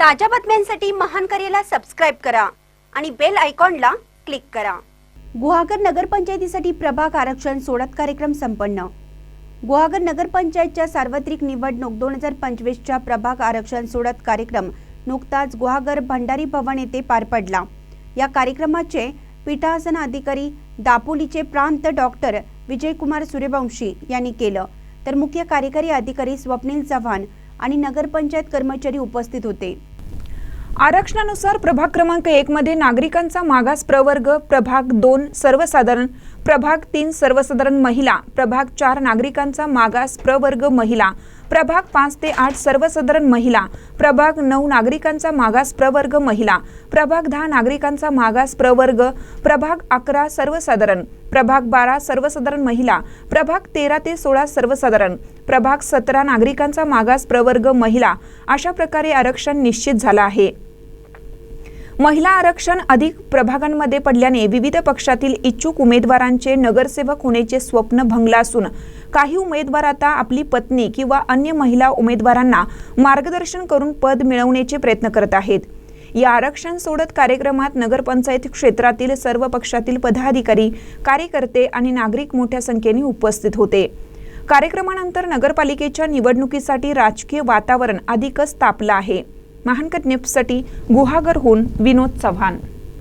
ताज्या बातम्यांसाठी महान करेला सबस्क्राईब करा आणि बेल आयकॉनला क्लिक करा. गुहागर नगरपंचायतीसाठी प्रभाग आरक्षण सोडत कार्यक्रम संपन्न. गुहागर नगरपंचायतच्या सार्वत्रिक निवडणूक दोन हजार पंचवीसच्या प्रभाग आरक्षण सोडत कार्यक्रम नुकताच गुहागर भंडारी भवन येथे पार पडला. या कार्यक्रमाचे पीठासन अधिकारी दापोलीचे प्रांत डॉक्टर विजयकुमार सूर्यवंशी यांनी केलं. तर मुख्य कार्यकारी अधिकारी स्वप्नील चव्हाण आणि नगरपंचायत कर्मचारी उपस्थित होते. आरक्षणानुसार प्रभाग क्रमांक एक मध्ये नागरिकांचा मागास प्रवर्ग प्रभाग दोन सर्वसाधारण प्रभाग तीन सर्वसाधारण महिला प्रभाग चार नागरिकांचा मागास प्रवर्ग महिला प्रभाग पाच ते आठ सर्वसाधारण महिला प्रभाग नऊ नागरिकांचा मागास प्रवर्ग महिला प्रभाग दहा नागरिकांचा मागास प्रवर्ग प्रभाग अकरा सर्वसाधारण प्रभाग बारा सर्वसाधारण महिला प्रभाग तेरा ते सोळा सर्वसाधारण प्रभाग सतरा नागरिकांचा मागास प्रवर्ग महिला अशा प्रकारे आरक्षण निश्चित झालं आहे. महिला आरक्षण अधिक प्रभागांमध्ये पडल्याने विविध पक्षातील इच्छुक उमेदवारांचे नगरसेवक होण्याचे स्वप्न भंगलं असून काही उमेदवार आता आपली पत्नी किंवा अन्य महिला उमेदवारांना मार्गदर्शन करून पद मिळवण्याचे प्रयत्न करत आहेत. या आरक्षण सोडत कार्यक्रमात नगरपंचायत क्षेत्रातील सर्व पक्षातील पदाधिकारी कार्यकर्ते आणि नागरिक मोठ्या संख्येने उपस्थित होते. कार्यक्रमानंतर नगरपालिकेच्या निवडणुकीसाठी राजकीय वातावरण अधिकच तापलं आहे. महानकट न्यूजसाठी गुहागरहून विनोद चव्हाण